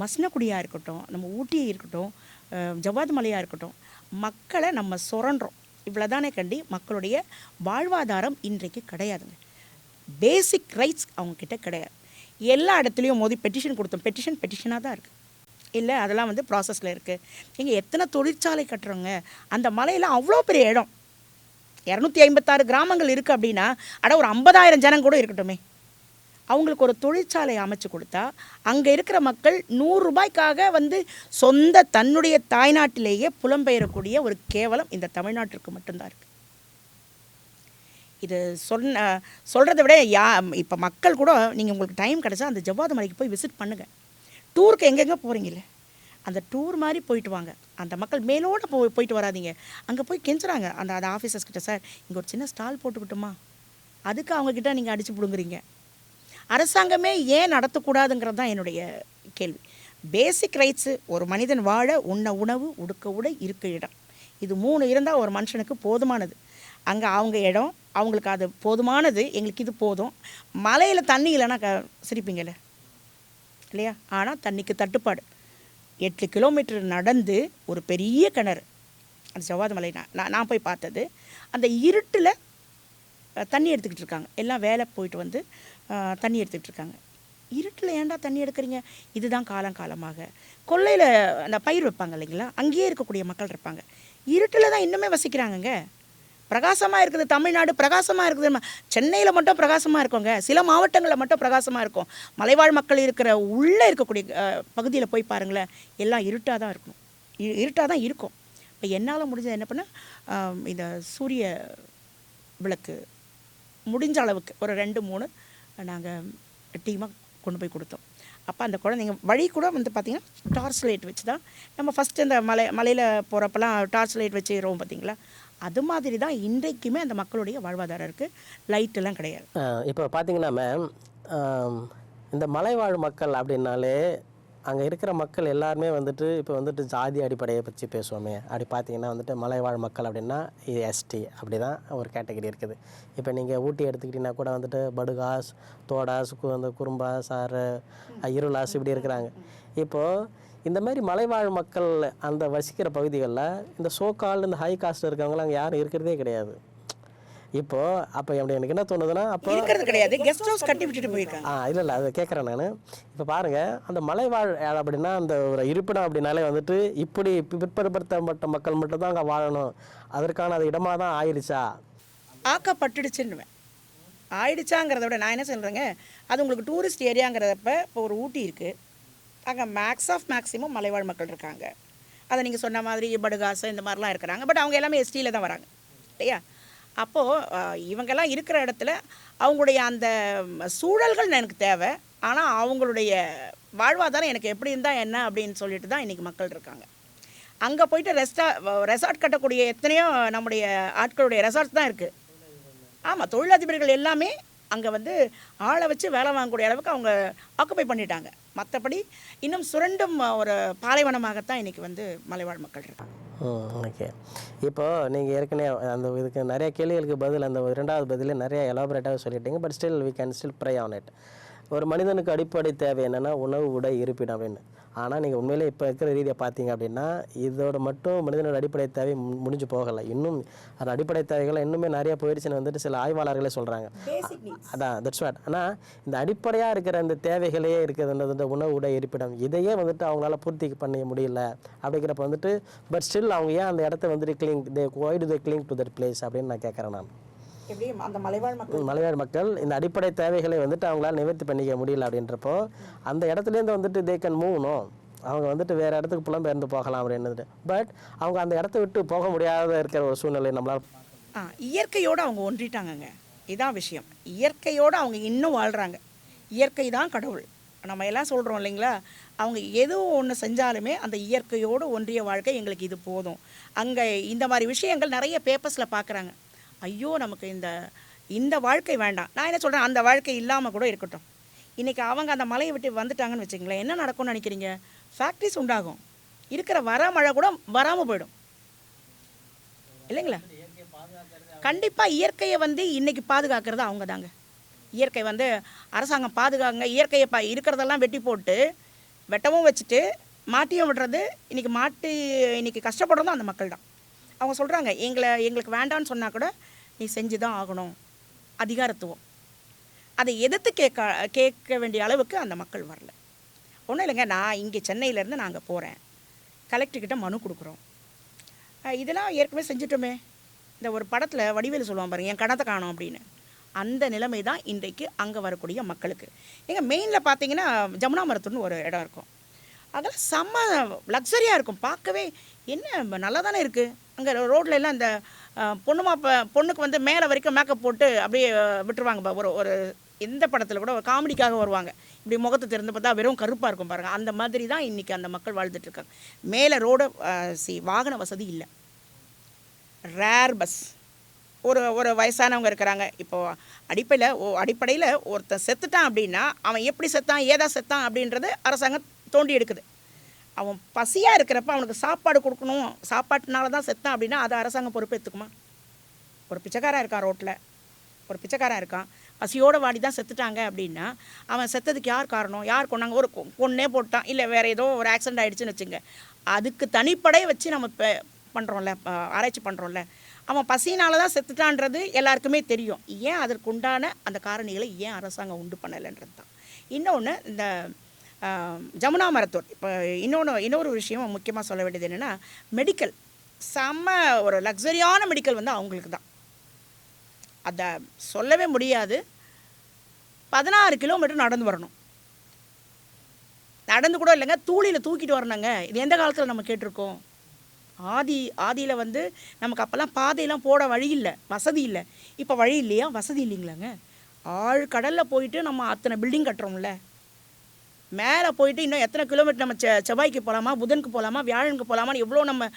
மஸ்னக்குடியாக இருக்கட்டும் நம்ம ஊட்டியாக இருக்கட்டும் ஜவாத் ஜவ்வாது மலையாக இருக்கட்டும் மக்களை நம்ம சுரண்டுறோம் இவ்வளோதானே கண்டி மக்களுடைய வாழ்வாதாரம் இன்றைக்கு கிடையாதுங்க. பேசிக் ரைட்ஸ் அவங்கக்கிட்ட கிடையாது. எல்லா இடத்துலையும் மோதி பெட்டிஷன் கொடுத்தோம். பெட்டிஷன் பெட்டிஷனாக தான் இருக்குது இல்லை அதெல்லாம் வந்து ப்ராசஸில் இருக்குது இங்கே எத்தனை தொழிற்சாலை கட்டுறோங்க? அந்த மலையில் அவ்வளோ பெரிய இடம். இரநூத்தி ஐம்பத்தாறு கிராமங்கள் இருக்குது அப்படின்னா அட ஒரு ஐம்பதாயிரம் ஜனம் கூட இருக்கட்டுமே. அவங்களுக்கு ஒரு தொழிற்சாலை அமைச்சு கொடுத்தா அங்கே இருக்கிற மக்கள் நூறு ரூபாய்க்காக வந்து சொந்த தன்னுடைய தாய்நாட்டிலேயே புலம்பெயரக்கூடிய ஒரு கேவலம் இந்த தமிழ்நாட்டிற்கு மட்டும்தான் இருக்குது இது சொன்ன சொல்கிறத விட யா இப்போ மக்கள் கூட நீங்கள் உங்களுக்கு டைம் கிடச்சா அந்த ஜவ்வாது மலைக்கு போய் விசிட் பண்ணுங்கள் டூருக்கு எங்கெங்கே போகிறீங்களே அந்த டூர் மாதிரி போயிட்டு வாங்க. அந்த மக்கள் மேலோட போய் போயிட்டு வராதீங்க. அங்கே போய் கெஞ்சுறாங்க. அந்த அந்த ஆஃபீஸர்ஸ் கிட்ட சார் இங்கே ஒரு சின்ன ஸ்டால் போட்டுக்கிட்டுமா? அதுக்கு அவங்கக்கிட்ட நீங்கள் அடித்து பிடுங்குறீங்க. அரசாங்கமே ஏன் நடத்தக்கூடாதுங்கிறது தான் என்னுடைய கேள்வி. பேசிக் ரைட்ஸு ஒரு மனிதன் வாழ உண்ண உணவு உடுக்க உடை இருக்க இடம். இது மூணு இருந்தால் ஒரு மனுஷனுக்கு போதுமானது. அங்கே அவங்க இடம் அவங்களுக்கு அது போதுமானது எங்களுக்கு இது போதும். மலையில் தண்ணி இல்லைன்னா க சிரிப்பீங்கல்ல? இல்லையா? ஆனால் தண்ணிக்கு தட்டுப்பாடு. எட்டு கிலோமீட்டர் நடந்து ஒரு பெரிய கிணறு. அந்த ஜவ்வாது மலை நான் நான் நான் போய் பார்த்தது. அந்த இருட்டில் தண்ணி எடுத்துக்கிட்டு இருக்காங்க. எல்லாம் வேலை போயிட்டு வந்து தண்ணி எடுத்துக்கிட்டு இருக்காங்க. இருட்டில் ஏன்டா தண்ணி எடுக்கிறீங்க? இதுதான் காலம் காலமாக. கொல்லையில் அந்த பயிர் வைப்பாங்க இல்லைங்களா? அங்கேயே இருக்கக்கூடிய மக்கள் இருப்பாங்க. இருட்டில் தான் இன்னுமே வசிக்கிறாங்கங்க. பிரகாசமாக இருக்குது தமிழ்நாடு பிரகாசமாக இருக்குது சென்னையில் மட்டும் பிரகாசமாக இருக்குங்க. சில மாவட்டங்களில் மட்டும் பிரகாசமாக இருக்கும். மலைவாழ் மக்கள் இருக்கிற உள்ளே இருக்கக்கூடிய பகுதியில் போய் பாருங்களேன். எல்லாம் இருட்டாக தான் இருக்கும் இருட்டாக தான் இருக்கும். இப்போ என்னால் முடிஞ்சது என்ன பண்ணால் இந்த சூரிய விளக்கு முடிஞ்ச அளவுக்கு ஒரு ரெண்டு மூணு நாங்கள் டீமாக கொண்டு போய் கொடுத்தோம். அப்போ அந்த குழந்தைங்க வழி கூட வந்து பார்த்திங்கன்னா டார்ச் லைட் வச்சு தான் நம்ம ஃபஸ்ட்டு இந்த மலை மலையில் போகிறப்பெல்லாம் டார்ச் லைட் வச்சுருவோம் பார்த்தீங்களா அது மாதிரி தான் இன்றைக்குமே அந்த மக்களுடைய வாழ்வாதாரம் இருக்குது லைட்டெல்லாம் கிடையாது. இப்போ பார்த்தீங்கன்னா மேம் இந்த மலைவாழ் மக்கள் அப்படின்னாலே அங்கே இருக்கிற மக்கள் எல்லாருமே வந்துட்டு இப்போ வந்துட்டு ஜாதி அடிப்படையை பற்றி பேசுவோமே. அப்படி பார்த்தீங்கன்னா வந்துட்டு மலைவாழ் மக்கள் அப்படின்னா இது எஸ்டி அப்படி தான் ஒரு கேட்டகரி இருக்குது. இப்போ நீங்கள் ஊட்டி எடுத்துக்கிட்டிங்கன்னா கூட வந்துட்டு படுகாஸ் தோடாஸ் கு- அந்த குறும்பா சாரு இருளாஸ் இப்படி இருக்கிறாங்க. இப்போது இந்த மாதிரி மலைவாழ் மக்கள் அந்த வசிக்கிற பகுதிகளில் இந்த சோக்கால் இந்த ஹை காஸ்ட் இருக்கவங்களாம் அங்கே யாரும் இருக்கிறதே கிடையாது. இப்போ அப்போ அப்படி எனக்கு என்ன தோணுதுன்னா அப்போ இருக்கிறது கிடையாது. கெஸ்ட் ஹவுஸ் கட்டி விட்டுட்டு போயிருக்காங்க. ஆ இல்லை இல்லை அதை கேட்குறேன் நான். இப்போ பாருங்கள் அந்த மலைவாழ் அப்படின்னா அந்த ஒரு இருப்பிடம் அப்படின்னாலே வந்துட்டு இப்படி பிற்படுத்தப்பட்ட மக்கள் மட்டும்தான் அங்கே வாழணும். அதற்கான அது இடமா தான் ஆயிடுச்சா ஆக்கப்பட்டுடுச்சுன்னுவேன். ஆயிடுச்சாங்கிறத விட நான் என்ன சொல்கிறேங்க அது உங்களுக்கு டூரிஸ்ட் ஏரியாங்கிறதப்ப இப்போ ஒரு ஊட்டி இருக்குது அங்கே மேக்ஸ் ஆஃப் மேக்ஸிமம் மலைவாழ் மக்கள் இருக்காங்க. அதை நீங்கள் சொன்ன மாதிரி படுகாசு இந்த மாதிரிலாம் இருக்கிறாங்க. பட் அவங்க எல்லாமே எஸ்டியில் தான் வராங்க. இல்லையா? அப்போது இவங்கெல்லாம் இருக்கிற இடத்துல அவங்களுடைய அந்த சூழல்கள் எனக்கு தேவை. ஆனால் அவங்களுடைய வாழ்வாதாரம் எனக்கு எப்படி இருந்தால் என்ன அப்படின்னு சொல்லிட்டு தான் இன்றைக்கி மக்கள் இருக்காங்க. அங்கே போயிட்டு ரெஸ்டா ரெசார்ட் கட்டக்கூடிய எத்தனையோ நம்முடைய ஆட்களுடைய ரெசார்ட் தான் இருக்குது ஆமாம் தொழிலதிபர்கள் எல்லாமே அங்கே வந்து ஆளை வச்சு வேலை வாங்கக்கூடிய அளவுக்கு அவங்க ஆக்குப்பை பண்ணிட்டாங்க. மற்றபடி இன்னும் சுரண்டும் ஒரு பாலைவனமாகத்தான் இன்றைக்கி வந்து மலைவாழ் மக்கள் இருக்காங்க. ஓகே இப்போ நீங்கள் ஏற்கனவே அந்த இதுக்கு நிறைய கேள்விகளுக்கு பதில் அந்த இரண்டாவது பதில் நிறைய எலாபரேட்டாக சொல்லிட்டீங்க but still we can still pry on it ஒரு மனிதனுக்கு அடிப்படை தேவை என்னென்னா உணவு உடை இருப்பிடம் அப்படின்னு. ஆனால் நீங்கள் உண்மையிலே இப்போ இருக்கிற ரீதியை பார்த்தீங்க அப்படின்னா இதோட மட்டும் மனிதனோட அடிப்படை தேவை முடிஞ்சு போகலை. இன்னும் அந்த அடிப்படை தேவைகளை இன்னுமே நிறைய போயிடுச்சுன்னு வந்துட்டு சில ஆய்வாளர்களே சொல்கிறாங்க அதான் தட்ஸ் வாட் ஆனால் இந்த அடிப்படையாக இருக்கிற இந்த தேவைகளே இருக்கிறது இந்த உணவு உடை இருப்பிடம் இதையே வந்துட்டு அவங்களால பூர்த்தி பண்ண முடியல அப்படிங்கிறப்ப வந்துட்டு பட் ஸ்டில் அவங்க ஏன் அந்த இடத்த வந்துட்டு cling they why do they cling to that place அப்படின்னு நான் கேட்குறேன் நான். எப்படி அந்த மலைவாழ் மக்கள்? மலையாள மக்கள் இந்த அடிப்படை தேவைகளை வந்துட்டு அவங்களால நிவர்த்தி பண்ணிக்க முடியல அப்படின்றப்போ அந்த இடத்துலேருந்து வந்துட்டு தே கேன் மூவ்ணும் அவங்க வந்துட்டு வேறு இடத்துக்கு புலம்பெயர்ந்து போகலாம் அப்படின்னுட்டு பட் அவங்க அந்த இடத்த விட்டு போக முடியாத இருக்கிற ஒரு சூழ்நிலை நம்மளால் ஆ இயற்கையோடு அவங்க ஒன்றிட்டாங்கங்க. இதான் விஷயம். இயற்கையோடு அவங்க இன்னும் வாழ்கிறாங்க இயற்கை தான் கடவுள். நம்ம எல்லாம் சொல்கிறோம் இல்லைங்களா? அவங்க எது ஒன்று செஞ்சாலுமே அந்த இயற்கையோடு ஒன்றிய வாழ்க்கை எங்களுக்கு இது போதும். அங்கே இந்த மாதிரி விஷயங்கள் நிறைய பேப்பர்ஸில் பார்க்குறாங்க ஐயோ நமக்கு இந்த இந்த வாழ்க்கை வேண்டாம். நான் என்ன சொல்கிறேன் அந்த வாழ்க்கை இல்லாமல் கூட இருக்கட்டும். இன்றைக்கி அவங்க அந்த மலையை விட்டு வந்துட்டாங்கன்னு வச்சுங்களேன் என்ன நடக்கும்னு நினைக்கிறீங்க? ஃபேக்ட்ரிஸ் உண்டாகும். இருக்கிற வர மழை கூட வராமல் போயிடும். இல்லைங்களா? கண்டிப்பாக இயற்கையை வந்து இன்றைக்கி பாதுகாக்கிறது அவங்க தாங்க. இயற்கை வந்து அரசாங்கம் பாதுகாங்க. இயற்கையை பா இருக்கிறதெல்லாம் வெட்டி போட்டு வெட்டவும் வச்சுட்டு மாட்டியும் விடுறது இன்றைக்கி மாட்டு இன்றைக்கி கஷ்டப்படுறதும் அந்த மக்கள் தான். அவங்க சொல்கிறாங்க எங்களை எங்களுக்கு வேண்டான்னு சொன்னால் கூட நீ செஞ்சு தான் ஆகணும். அதிகாரத்துவம். அதை எதிர்த்து கேட்க கேட்க வேண்டிய அளவுக்கு அந்த மக்கள் வரல. ஒன்றும் இல்லைங்க நான் இங்கே சென்னையிலேருந்து நான் அங்கே போகிறேன் கலெக்டர்கிட்ட மனு கொடுக்குறோம். இதெல்லாம் ஏற்கனவே செஞ்சிட்டோமே. இந்த ஒரு படத்தில் வடிவேலு சொல்லுவான் பாருங்க என் கணத்தை காணோம் அப்படின்னு. அந்த நிலைமை தான் இன்றைக்கு அங்கே வரக்கூடிய மக்களுக்கு. எங்கள் மெயினில் பார்த்தீங்கன்னா ஜமுனா மரத்துன்னு ஒரு இடம் இருக்கும். அதெல்லாம் செம்ம லக்ஸரியாக இருக்கும். பார்க்கவே என்ன நல்லா தானே இருக்குது அங்கே ரோட்டில் எல்லாம் அந்த பொண்ணு மாப்ப பொண்ணுக்கு வந்து மேலே வரைக்கும் மேக்கப் போட்டு அப்படியே விட்டுருவாங்கப்பா விட்டுருவாங்க ஒரு ஒரு எந்த படத்தில் கூட ஒரு காமெடிக்காக வருவாங்க. இப்படி முகத்தை திறந்து பார்த்தா வெறும் கருப்பாக இருக்கும் பாருங்கள் அந்த மாதிரி தான் இன்றைக்கி அந்த மக்கள் வாழ்ந்துட்டு இருக்காங்க. மேலே ரோடு சி வாகன வசதி இல்லை. Rare bus. ஒரு ஒரு வயசானவங்க இருக்கிறாங்க. இப்போது அடிப்படையில் ஓ அடிப்படையில் ஒருத்தன் செத்துட்டான் அப்படின்னா அவன் எப்படி செத்தான் ஏதா செத்தான் அப்படின்றது அரசாங்கம் தோண்டி எடுக்குது. அவன் பசியாக இருக்கிறப்ப அவனுக்கு சாப்பாடு கொடுக்கணும். சாப்பாட்டுனால தான் செத்தான் அப்படின்னா அதை அரசாங்கம் பொறுப்பேற்றுக்குமா ஒரு பிச்சைக்காரன் இருக்கான் ரோட்டில் ஒரு பிச்சைக்காரன் இருக்கான். பசியோட வாடி தான் செத்துட்டாங்க அப்படின்னா அவன் செத்ததுக்கு யார் காரணம்? யார் கொண்டாங்க ஒரு கொ- கொன்னே போட்டான். இல்லை வேறு ஏதோ ஒரு ஆக்சிடென்ட் ஆகிடுச்சுன்னு வச்சுங்க. அதுக்கு தனிப்படையை வச்சு நம்ம இப்போ பண்ணுறோம்ல ஆராய்ச்சி பண்ணுறோம்ல அவன் பசியினால தான் செத்துட்டான்றது எல்லாருக்குமே தெரியும். ஏன் அதற்கு உண்டான அந்த காரணிகளை ஏன் அரசாங்கம் உண்டு பண்ணலைன்றது தான் இன்னொன்று இந்த ஜமுனா மரத்தூர் இப்போ இன்னொன்று இன்னொரு விஷயம் முக்கியமாக சொல்ல வேண்டியது என்னென்னா மெடிக்கல் செம்ம ஒரு லக்ஸரியான மெடிக்கல் வந்து அவங்களுக்கு தான். அதை சொல்லவே முடியாது. பதினாறு கிலோமீட்டர் நடந்து வரணும். நடந்து கூட இல்லைங்க தூளியில் தூக்கிட்டு வரணுங்க. இது எந்த காலத்தில் நம்ம கேட்டிருக்கோம்? ஆதி ஆதியில் வந்து நமக்கு அப்போல்லாம் பாதையெல்லாம் போட வழி இல்லை வசதி இல்லை. இப்போ வழி இல்லையா? வசதி இல்லைங்களாங்க. ஆழ்கடலில் போயிட்டு நம்ம அத்தனை பில்டிங் கட்டுறோம்ல. மேலே போயிட்டு இன்னும் எத்தனை கிலோமீட்டர் நம்ம செ செவ்வாய்க்கு போகலாமா புதனுக்கு போகலாமா வியாழனுக்கு போகலாமான்னு எவ்வளோ நம்ம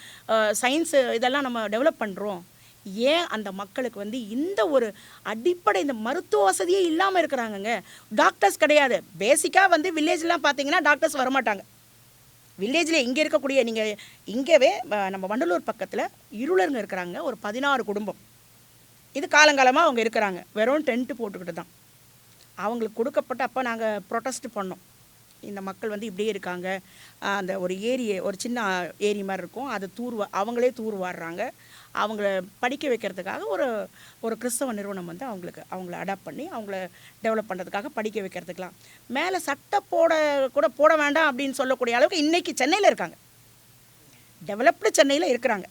சயின்ஸு இதெல்லாம் நம்ம டெவலப் பண்ணுறோம் ஏன் அந்த மக்களுக்கு வந்து இந்த ஒரு அடிப்படை இந்த மருத்துவ வசதியே இல்லாமல் இருக்கிறாங்கங்க. டாக்டர்ஸ் கிடையாது. பேசிக்காக வந்து வில்லேஜ்லாம் பார்த்தீங்கன்னா டாக்டர்ஸ் வரமாட்டாங்க. வில்லேஜில் இங்கே இருக்கக்கூடிய நீங்கள் இங்கேவே நம்ம வண்டலூர் பக்கத்தில் இருளருங்க இருக்கிறாங்க ஒரு பதினாறு குடும்பம். இது காலங்காலமாக அவங்க இருக்கிறாங்க. வெறும் டென்ட்டு போட்டுக்கிட்டு தான். அவங்களுக்கு கொடுக்கப்பட்ட அப்போ நாங்கள் ப்ரொட்டஸ்ட் பண்ணோம். இந்த மக்கள் வந்து இப்படியே இருக்காங்க. அந்த ஒரு ஏரியை ஒரு சின்ன ஏரி மாதிரி இருக்கும். அதை தூர்வா அவங்களே தூர்வாடுறாங்க அவங்கள படிக்க வைக்கிறதுக்காக ஒரு ஒரு கிறிஸ்தவ நிறுவனம் வந்து அவங்களுக்கு அவங்கள அடாப்ட் பண்ணி அவங்கள டெவலப் பண்ணுறதுக்காக படிக்க வைக்கிறதுக்கெலாம். மேலே சட்டை போட கூட போட வேண்டாம் அப்படின்னு சொல்லக்கூடிய அளவுக்கு இன்றைக்கி சென்னையில் இருக்காங்க. டெவலப்டு சென்னையில் இருக்கிறாங்க.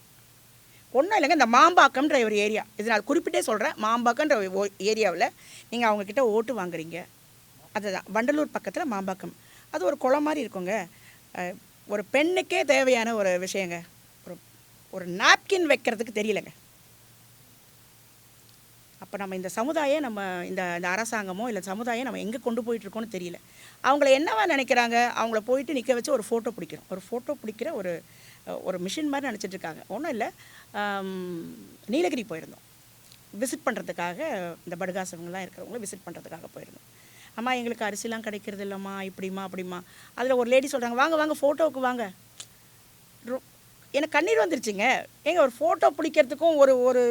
ஒன்றும் இல்லைங்க இந்த மாம்பாக்கம்ன்ற ஒரு ஏரியா. இது நான் குறிப்பிட்டே சொல்கிறேன் மாம்பாக்கம்ன்ற ஒரு ஏரியாவில் நீங்கள் அவங்கக்கிட்ட ஓட்டு வாங்குறீங்க. அதுதான் வண்டலூர் பக்கத்தில் மாம்பாக்கம். அது ஒரு குளம் மாதிரி இருக்குங்க. ஒரு பெண்ணுக்கே தேவையான ஒரு விஷயங்க. ஒரு ஒரு நாப்கின் வைக்கிறதுக்கு தெரியலங்க. அப்போ நம்ம இந்த சமுதாயம் நம்ம இந்த இந்த அரசாங்கமோ இல்லை சமுதாயம் நம்ம எங்கே கொண்டு போயிட்டுருக்கோன்னு தெரியல. அவங்கள என்னவா நினைக்கிறாங்க? அவங்கள போயிட்டு நிற்க வச்சு ஒரு ஃபோட்டோ பிடிக்கிறோம் ஒரு ஃபோட்டோ பிடிக்கிற ஒரு ஒரு மிஷின் மாதிரி நினச்சிட்டு இருக்காங்க. ஒன்றும் இல்லை. நீலகிரி போயிருந்தோம். விசிட் பண்ணுறதுக்காக இந்த படுகாசவங்களாம் இருக்கிறவங்கள விசிட் பண்ணுறதுக்காக போயிருந்தோம். அம்மா எங்களுக்கு அரிசிலாம் கிடைக்கிறது இல்லைம்மா இப்படிமா அப்படிம்மா. அதில் ஒரு லேடி சொல்கிறாங்க வாங்க வாங்க ஃபோட்டோவுக்கு வாங்க. எனக்கு கண்ணீர் வந்துருச்சுங்க. ஏங்க ஒரு ஃபோட்டோ பிடிக்கிறதுக்கும் ஒரு ஒரு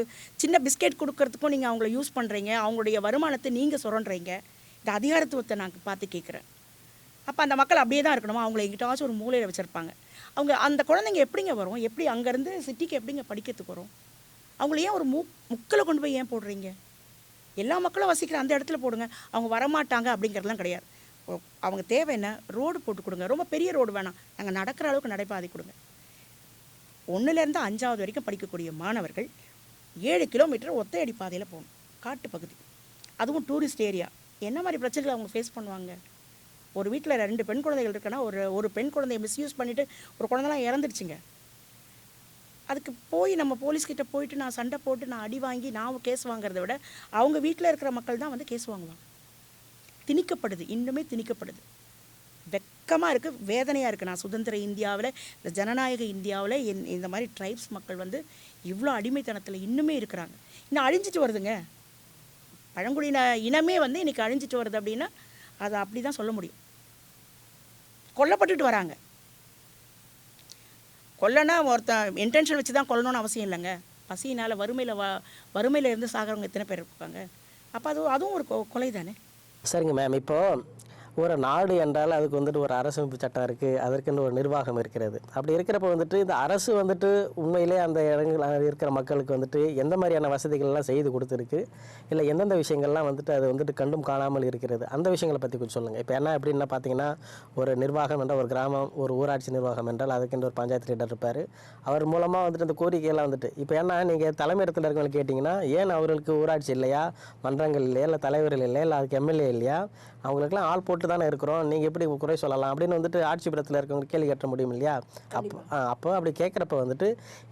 சின்ன பிஸ்கெட் கொடுக்கறதுக்கும் நீங்கள் அவங்கள யூஸ் பண்ணுறீங்க அவங்களுடைய வருமானத்தை நீங்கள் சுரண்டுறீங்க இந்த அதிகாரத்துவத்தை நான் பார்த்து கேட்குறேன். அப்போ அந்த மக்கள் அப்படியே தான் இருக்கணுமா? அவங்கள எங்கிட்டாச்சும் ஒரு மூலையில் வச்சுருப்பாங்க. அவங்க அந்த குழந்தைங்க எப்படிங்க வரும்? எப்படி அங்கேருந்து சிட்டிக்கு எப்படிங்க படிக்கிறதுக்கு வரும்? அவங்கள ஏன் ஒரு மூ முக்கில் கொண்டு போய் ஏன் போடுறீங்க? எல்லா மக்களும் வசிக்கிற அந்த இடத்துல போடுங்க. அவங்க வரமாட்டாங்க அப்படிங்கிறதுலாம் கிடையாது. அவங்க தேவை என்ன? ரோடு போட்டு கொடுங்க. ரொம்ப பெரிய ரோடு வேணாம். நாங்கள் நடக்கிற அளவுக்கு நடைபாதை கொடுங்க. ஒன்றுலேருந்து அஞ்சாவது வரைக்கும் படிக்கக்கூடிய மாணவர்கள் ஏழு கிலோமீட்டர் ஒத்தையடி பாதையில் போகணும். காட்டு பகுதி. அதுவும் டூரிஸ்ட் ஏரியா என்ன மாதிரி பிரச்சனைகளை அவங்க ஃபேஸ் பண்ணுவாங்க? ஒரு வீட்டில் ரெண்டு பெண் குழந்தைகள் இருக்குன்னா ஒரு ஒரு பெண் குழந்தைய மிஸ்யூஸ் பண்ணிவிட்டு ஒரு குழந்தைலாம் இறந்துடுச்சுங்க. அதுக்கு போய் நம்ம போலீஸ்கிட்ட போயிட்டு நான் சண்டை போட்டு நான் அடி வாங்கி நான் கேஸ் வாங்குறத விட அவங்க வீட்டில் இருக்கிற மக்கள் தான் வந்து கேஸ் வாங்குவாங்க. திணிக்கப்படுது. இன்னுமே திணிக்கப்படுது. வெக்கமாக இருக்குது வேதனையாக இருக்குது நான் சுதந்திர இந்தியாவில் இந்த ஜனநாயக இந்தியாவில் என் இந்த மாதிரி ட்ரைப்ஸ் மக்கள் வந்து இவ்வளோ அடிமைத்தனத்தில் இன்னுமே இருக்கிறாங்க. இன்னும் அழிஞ்சிட்டு வருதுங்க. பழங்குடியின இனமே வந்து இன்றைக்கி அழிஞ்சிட்டு வருது அப்படின்னா அதை அப்படி தான் சொல்ல முடியும். கொல்லப்பட்டுட்டு வராங்க. கொல்லனா ஒருத்தன் இன்டென்ஷன் வச்சு தான் கொல்லணும்னு அவசியம் இல்லைங்க. பசியினால் வறுமையில் வ வறுமையில் இருந்து சாகிறவங்க எத்தனை பேர் இருப்பாங்க? அப்போ அது அதுவும் ஒரு கொ- கொலை தானே சரிங்க மேம் இப்போ ஒரு நாடு என்றால் அதுக்கு வந்துட்டு ஒரு அரசமைப்பு சட்டம் இருக்குது அதற்குன்னு ஒரு நிர்வாகம் இருக்கிறது. அப்படி இருக்கிறப்ப வந்துட்டு இந்த அரசு வந்துட்டு உண்மையிலே அந்த இடங்கள் இருக்கிற மக்களுக்கு வந்துட்டு எந்த மாதிரியான வசதிகள்லாம் செய்து கொடுத்துருக்கு? இல்லை எந்தெந்த விஷயங்கள்லாம் வந்துட்டு அது வந்துட்டு கண்டும் காணாமல் இருக்கிறது? அந்த விஷயங்களை பற்றி கொஞ்சம் சொல்லுங்கள் இப்போ என்ன எப்படின்னா பார்த்தீங்கன்னா ஒரு நிர்வாகம் என்ற ஒரு கிராமம் ஒரு ஊராட்சி நிர்வாகம் என்றால் அதுக்கென்று ஒரு பஞ்சாயத்து லீடர் இருப்பார். அவர் மூலமாக வந்துட்டு அந்த கோரிக்கையெல்லாம் வந்துட்டு இப்போ என்ன நீங்கள் தலைமையிடத்தில் இருக்கவங்க கேட்டிங்கன்னா ஏன் அவர்களுக்கு ஊராட்சி இல்லையா? மன்றங்கள் இல்லையா? இல்லை தலைவர்கள் இல்லையா? இல்லை அதுக்கு எம்எல்ஏ இல்லையா? அவங்களுக்குலாம் ஆள் போட்டு தானே இருக்கிறோம். நீங்கள் எப்படி குறை சொல்லலாம்? அப்படின்னு வந்துட்டு ஆட்சி பீடத்தில் இருக்கவங்க கேள்வி கேட்ட முடியும் இல்லையா? அப்போ அப்போ அப்படி கேட்குறப்ப வந்துட்டு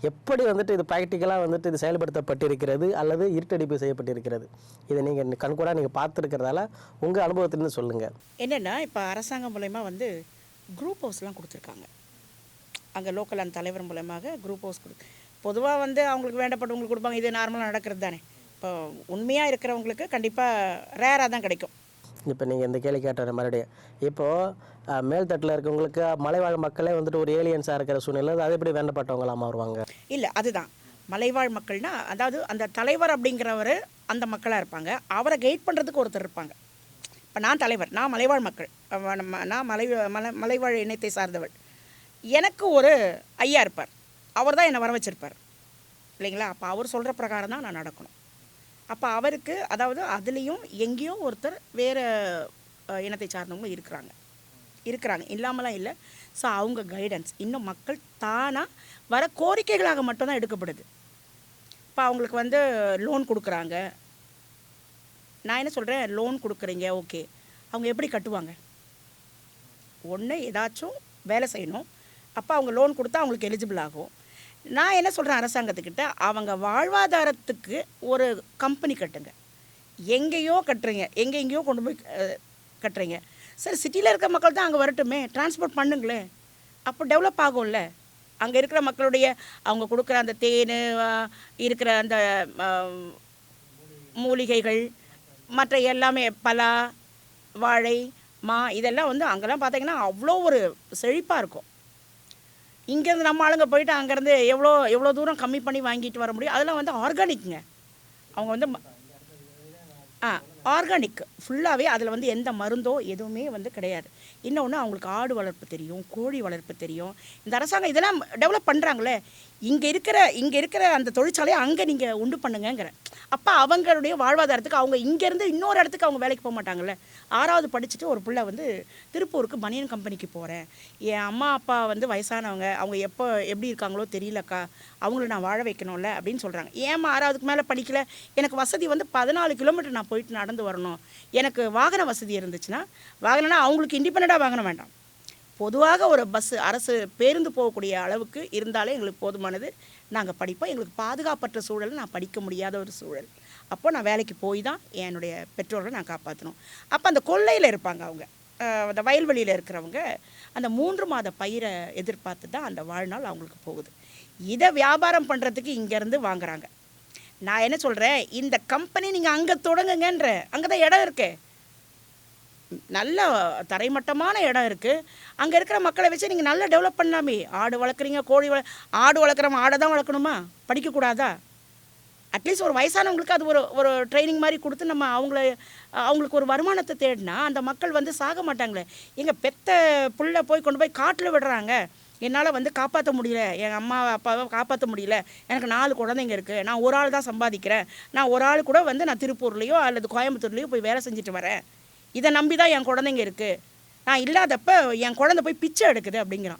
எப்படி வந்துட்டு இது ப்ராக்டிக்கலாக வந்துட்டு இது செயல்படுத்தப்பட்டிருக்கிறது அல்லது இருட்டடிப்பு செய்யப்பட்டிருக்கிறது? இதை நீங்கள் கண்கூடாக நீங்கள் பார்த்துருக்கிறதால உங்கள் அனுபவத்திலிருந்து சொல்லுங்கள் என்னென்னா இப்போ அரசாங்கம் மூலயமா வந்து குரூப் ஹவுஸ்லாம் கொடுத்துருக்காங்க. அங்கே லோக்கல் அந்த தலைவர் மூலமாக குரூப் ஹவுஸ் கொடு பொதுவாக வந்து அவங்களுக்கு வேண்டப்பட்டவங்களுக்கு கொடுப்பாங்க. இது நார்மலாக நடக்கிறது தானே. இப்போ உண்மையாக இருக்கிறவங்களுக்கு கண்டிப்பாக ரேராக தான் கிடைக்கும். இப்போ நீங்கள் இந்த கேள்வி கேட்டார் மறுபடியும். இப்போது மேல்தட்டில் இருக்கவங்களுக்கு மலைவாழ் மக்களே வந்துட்டு ஒரு ஏலியன்ஸாக இருக்கிற சூழ்நிலை அது எப்படி வேண்டப்பட்டவங்களா மாறுவாங்க? இல்லை அதுதான். மலைவாழ் மக்கள்னா அதாவது அந்த தலைவர் அப்படிங்கிறவர் அந்த மக்களாக இருப்பாங்க. அவரை கைட் பண்ணுறதுக்கு ஒருத்தர் இருப்பாங்க. இப்போ நான் தலைவர் நான் மலைவாழ் மக்கள். நான் மலை மலை மலைவாழ் இனத்தை சார்ந்தவள். எனக்கு ஒரு ஐயா இருப்பார். அவர் தான் என்னை வர வச்சிருப்பார் இல்லைங்களா? அப்போ அவர் சொல்கிற பிரகாரம் தான் நான் நடக்கணும். அப்போ அவருக்கு அதாவது அதுலேயும் எங்கேயோ ஒருத்தர் வேறு இனத்தை சார்ந்தவங்க இருக்கிறாங்க. இருக்கிறாங்க. இல்லாமலாம் இல்லை. ஸோ அவங்க கைடன்ஸ் இன்னும் மக்கள் தானாக வர கோரிக்கைகளாக மட்டும்தான் எடுக்கப்படுது. இப்போ அவங்களுக்கு வந்து லோன் கொடுக்குறாங்க. நான் என்ன சொல்கிறேன் லோன் கொடுக்குறீங்க. ஓகே அவங்க எப்படி கட்டுவாங்க? ஒன்று ஏதாச்சும் வேலை செய்யணும். அப்போ அவங்க லோன் கொடுத்தா அவங்களுக்கு எலிஜிபிள் ஆகும். நான் என்ன சொல்கிறேன் அரசாங்கத்துக்கிட்ட? அவங்க வாழ்வாதாரத்துக்கு ஒரு கம்பெனி கட்டுங்க. எங்கேயோ கட்டுறீங்க. எங்கே எங்கேயோ கொண்டு போய் கட்டுறீங்க. சரி சிட்டியில் இருக்கிற மக்கள் தான் அங்கே வரட்டுமே. டிரான்ஸ்போர்ட் பண்ணுங்களேன் அப்போ டெவலப் ஆகும்ல. அங்கே இருக்கிற மக்களுடைய அவங்க கொடுக்குற அந்த தேன் இருக்கிற அந்த மூலிகைகள் மற்ற எல்லாமே பலா வாழை மா இதெல்லாம் வந்து அங்கெல்லாம் பார்த்தீங்கன்னா அவ்வளோ ஒரு செழிப்பாக இருக்கும். இங்கேருந்து நம்ம ஆளுங்க போயிட்டு அங்கேருந்து எவ்வளோ எவ்வளோ தூரம் கம்மி பண்ணி வாங்கிட்டு வர முடியும்? அதெல்லாம் வந்து ஆர்கானிக்குங்க அவங்க வந்து ம- ஆ ஆர்கானிக். ஃபுல்லாகவே அதில் வந்து எந்த மருந்தோ எதுவுமே வந்து கிடையாது. இன்னொன்று அவங்களுக்கு ஆடு வளர்ப்பு தெரியும் கோழி வளர்ப்பு தெரியும். இந்த அரசாங்கம் இதெல்லாம் டெவலப் பண்ணுறாங்களே இங்கே இருக்கிற இங்கே இருக்கிற அந்த தொழிற்சாலையை அங்கே நீங்கள் உண்டு பண்ணுங்கங்கிற. அப்போ அவங்களுடைய வாழ்வாதாரத்துக்கு அவங்க இங்கேருந்து இன்னொரு இடத்துக்கு அவங்க வேலைக்கு போக மாட்டாங்கல்ல. ஆறாவது படிச்சுட்டு ஒரு பிள்ளை வந்து திருப்பூருக்கு பனியன் கம்பெனிக்கு போகிறேன் என் அம்மா அப்பா வந்து வயசானவங்க. அவங்க எப்போ எப்படி இருக்காங்களோ தெரியலக்கா. அவங்கள நான் வாழ வைக்கணும்ல அப்படின்னு சொல்கிறாங்க ஏம்மா ஆறாவதுக்கு மேலே படிக்கல? எனக்கு வசதி வந்து பதினாலு கிலோமீட்டர் நான் போயிட்டு நடந்து வரணும். எனக்கு வாகன வசதி இருந்துச்சுன்னா வாகனம்னா அவங்களுக்கு இண்டிபெண்ட்டாக வாகனம் வேண்டாம். பொதுவாக ஒரு பஸ்ஸு அரசு பேருந்து போகக்கூடிய அளவுக்கு இருந்தாலே எங்களுக்கு போதுமானது. நாங்கள் படிப்போம். எங்களுக்கு பாதுகாப்பற்ற சூழல் நான் படிக்க முடியாத ஒரு சூழல். அப்போ நான் வேலைக்கு போய் தான் என்னுடைய பெற்றோர்களை நான் காப்பாற்றணும் அப்போ அந்த கொள்ளையில் இருப்பாங்க அவங்க. அந்த வயல்வெளியில் இருக்கிறவங்க அந்த மூன்று மாத பயிரை எதிர்பார்த்து தான் அந்த வாழ்நாள் அவங்களுக்கு போகுது. இதை வியாபாரம் பண்ணுறதுக்கு இங்கேருந்து வாங்குறாங்க. நான் என்ன சொல்கிறேன் இந்த கம்பெனி நீங்கள் அங்கே தொடங்குங்கன்ற அங்கே தான் இடம் இருக்கு. நல்ல தரைமட்டமான இடம் இருக்குது அங்கே இருக்கிற மக்களை வச்சு நீங்கள் நல்லா டெவலப் பண்ணலாமே. ஆடு வளர்க்குறீங்க கோழி வள ஆடு வளர்க்குறவங்க ஆடை தான் வளர்க்கணுமா? படிக்கக்கூடாதா? அட்லீஸ்ட் ஒரு வயசானவங்களுக்கு அது ஒரு ஒரு ட்ரைனிங் மாதிரி கொடுத்து நம்ம அவங்கள அவங்களுக்கு ஒரு வருமானத்தை தேடினா அந்த மக்கள் வந்து சாக மாட்டாங்களே. எங்கள் பெத்த புள்ள போய் கொண்டு போய் காட்டில் விடுறாங்க. என்னால் வந்து காப்பாற்ற முடியல. என் அம்மா அப்பாவை காப்பாற்ற முடியல. எனக்கு நாலு குழந்தைங்க இருக்குது நான் ஒரு ஆள் தான் சம்பாதிக்கிறேன். நான் ஒரு ஆள் கூட வந்து நான் திருப்பூர்லேயோ அல்லது கோயம்புத்தூர்லேயோ போய் வேலை செஞ்சுட்டு வரேன். இதை நம்பி தான் என் குழந்தைங்க இருக்குது நான் இல்லாதப்ப என் குழந்தை போய் பிச்சை எடுக்குது அப்படிங்கிறான்.